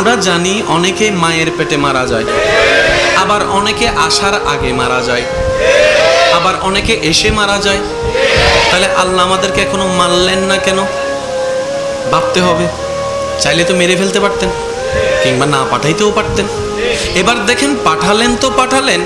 আমরা জানি অনেকে মায়ের পেটে মারা যায়, আবার অনেকে আসার আগে মারা যায়, আবার অনেকে এসে মারা যায়। তাহলে আল্লাহ আমাদেরকে এখনও মারলেন না কেন? ভাবতে হবে। চাইলে তো মেরে ফেলতে পারতেন, কিংবা না পাঠাইতেও পারতেন। এবার দেখেন পাঠালেন তো পাঠালেন,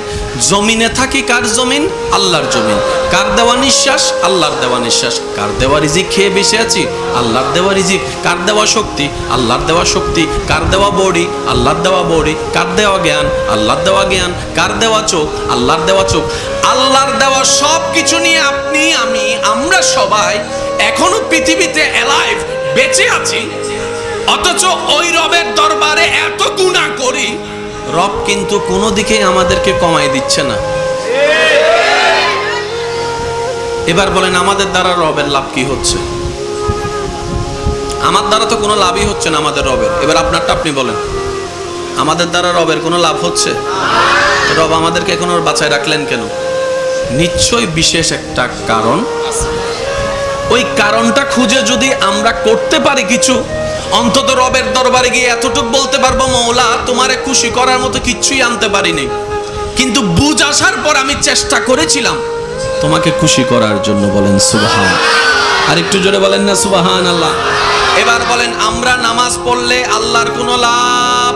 জমিনে থাকি কার জমিন? আল্লাহর জমিন। কার দেওয়া নিঃশ্বাস? আল্লাহর দেওয়া নিঃশ্বাস। কার দেওয়া রিজিক? খেয়ে বেঁচে আছি? আল্লাহর দেওয়া রিজিক। কার দেওয়া শক্তি? আল্লাহর দেওয়া শক্তি। কার দেওয়া বডি? আল্লাহর দেওয়া বডি। কার দেওয়া জ্ঞান? আল্লাহর দেওয়া জ্ঞান। কার দেওয়া চোখ? আল্লাহর দেওয়া চোখ। আল্লাহর দেওয়া সব কিছু নিয়ে আপনি, আমি, আমরা সবাই এখনও পৃথিবীতে অ্যালাইভ বেঁচে আছি। অথচ ওই রবের দরবারে এত গুণা করি। রব কিন্তু কোনো দিকেই আমাদেরকে কমাই দিচ্ছে না। এবার বলেন, আমাদের দ্বারা রবের লাভ কি হচ্ছে? আমার দ্বারা তো কোনো লাভই হচ্ছে না আমাদের রবের। এবার আপনারটা আপনি বলেন, আমাদের দ্বারা রবের কোনো লাভ হচ্ছে? রব আমাদেরকে এখন ওর বাঁচায় রাখলেন কেন? নিশ্চয়ই বিশেষ একটা কারণ। ওই কারণটা খুঁজে যদি আমরা করতে পারি কিছু অন্তত রবের দরবারে গিয়ে এতটুকু বলতে পারব, মৌলা, তোমারে খুশি করার মতো কিচ্ছুই আনতে পারিনি। কিন্তু বুঝ আসার পর আমি চেষ্টা করেছিলাম। তোমাকে খুশি করার জন্য বলেন সুবাহান। আর একটু জোরে বলেন না সুবাহান আল্লাহ। এবার বলেন, আমরা নামাজ পড়লে আল্লাহর কোনো লাভ?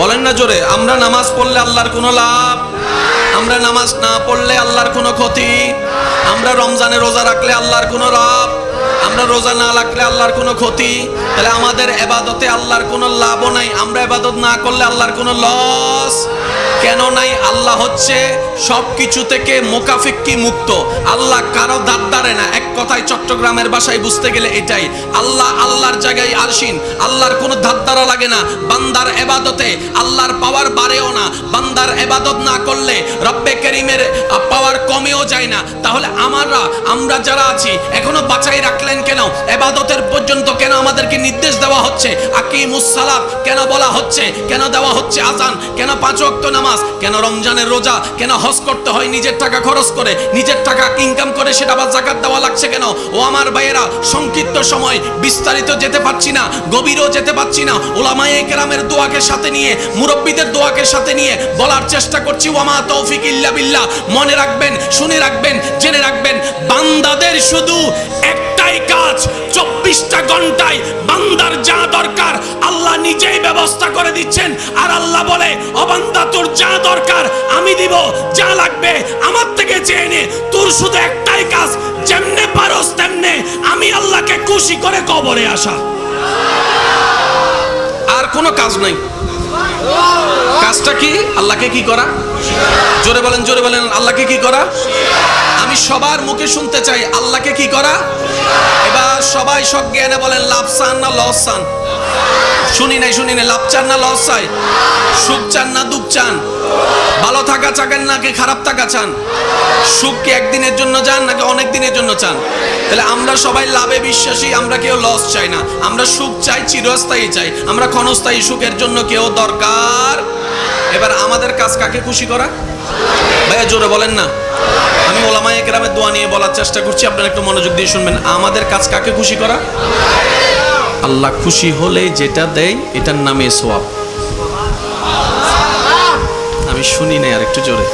বলেন না জোরে, আমরা নামাজ পড়লে আল্লাহর কোনো লাভ? আমরা নামাজ না পড়লে আল্লাহর কোনো ক্ষতি? আমরা রমজানে রোজা রাখলে আল্লাহর কোনো লাভ? আমরা রোজা না রাখলে আল্লাহর কোনো ক্ষতি? তাহলে আমাদের এবাদতে আল্লাহর কোনো লাভও নাই। আমরা এবাদত না করলে আল্লাহর কোনো লস কেন নাই? আল্লাহ হচ্ছে সব কিছু থেকে মোকাফিক্কি মুক্ত? আল্লাহ কারও দাঁত দাঁড়ে না। এক কথায় চট্টগ্রামের ভাষায় বুঝতে গেলে এটাই। আল্লাহ আল্লাহর জায়গায় আরশিন। আল্লাহর কোনো ধার দ্বারা লাগে না। বান্দার এবাদতে আল্লাহর পাওয়ার বাড়েও না। বান্দার এবাদত না করলে রব্বে করিমের পাওয়ার কমেও যায় না। তাহলে আমারা, আমরা যারা আছি, এখনও বাঁচাই রাখলেন কেন? এবাদতের পর্যন্ত কেন আমাদেরকে নির্দেশ দেওয়া হচ্ছে? আকিমুস সালাত কেন বলা হচ্ছে? কেন দেওয়া হচ্ছে আজান? কেন পাঁচ ওয়াক্ত নামাজ? কেন রমজানের রোজা? কেন হজ করতে হয়? নিজের টাকা খরচ করে? নিজের টাকা ইনকাম করে সেটা আবার জাকাত দেওয়া লাগছে কেন? ও আমার ভাইয়েরা, সংক্ষিপ্ত সময়, বিস্তারিত যেতে পারছি না, গভীরও যেতে পারছি না। ওলামায়ে কেরামের দোয়াকে সাথে নিয়ে, মুরব্বীদের দোয়াকে সাথে নিয়ে বলার চেষ্টা করছি। ওয়ামা তৌফিক ইল্লা বিল্লাহ। মনে রাখবেন, শুনে রাখবেন, জেনে রাখবেন, বান্দাদের শুধু একটাই কাজ। চব্বিশটা ঘন্টায় বান্দার যা দরকার, আল্লাহ নিজেই ব্যবস্থা করে দিচ্ছেন। আর আল্লাহ বলে অবান্দা তোর যা দরকার, আমি দিব। যা লাগবে, আমার থেকে চেয়ে নে। তোর শুধু একটাই কাজ, যেমনে পারস তেমনে আমি আল্লাহকে খুশি করে কবরে আসা। আর কোনো কাজ নাই। কাজটা কি? আল্লাহকে কি করা? জোরে বলেন জোরে বলেন, আল্লাহকে কি করা? আমি সবার মুখে শুনতে চাই, আল্লাহকে কি করা? এবার সবাই সব জ্ঞানে বলেন, লাভ চান না, লস চান? শুনি নাই শুনি নাই, লাভ চান না, লস চাই? সুখ চান না, দুঃখ চান? ভালো থাকা চান নাকি খারাপ থাকা চান? সুখ কি একদিনের জন্য চান নাকি অনেক দিনের জন্য চান? তাহলে আমরা সবাই লাভে বিশ্বাসী, আমরা কেউ লস চাই না। আমরা সুখ চাই, চিরস্থায়ী চাই। আমরা ক্ষণস্থায়ী সুখের জন্য কেউ দরকার? এবার আমাদের কাজ কাকে খুশি করা? ভাইয়া, জোরে বলেন না। আমি ওলামায়ে কেরামের দোয়া নিয়ে বলার চেষ্টা করছি, আপনারা একটু মনোযোগ দিয়ে শুনবেন। আমাদের কাজ কাকে খুশি করা? আল্লাহ খুশি হলে যেটা দেয়, এটার নামে সোয়াব আমি শুনি নাই আর একটু জোরে।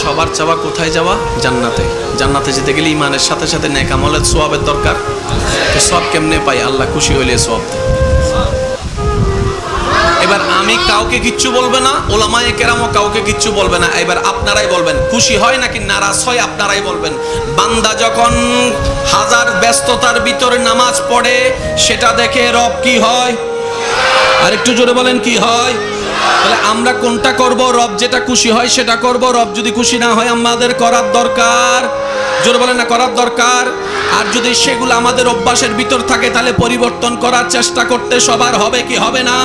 সবার চাওয়া কোথায় যাওয়া? জান্নাতে। জান্নাতে যেতে গেলে ইমানের সাথে সাথে নেকামলের সোয়াবের দরকার। সব কেমনে পাই? আল্লাহ খুশি হইলে সোয়াব দেয়। এবার আমি কাউকে কিচ্ছু বলবে না, ওলামায়ে কেরামও কাউকে কিচ্ছু বলবে না। এবার আপনারাই বলবেন, খুশি হয় নাকি নারাজ হয় আপনারাই বলবেন। বান্দা যখন হাজার ব্যস্ততার ভিতরে নামাজ পড়ে, সেটা দেখে রব কি হয়? আর একটু জোরে বলেন, কি হয়? তাহলে আমরা কোনটা করব? রব যেটা খুশি হয় সেটা করব। রব যদি খুশি না হয় আমাদের করার দরকার। জোরে বলেন না, করার দরকার। আর যদি সেগুলো আমাদের অভ্যাসের ভিতর থাকে, তাহলে পরিবর্তন করার চেষ্টা করতে সবার হবে কি হবে না?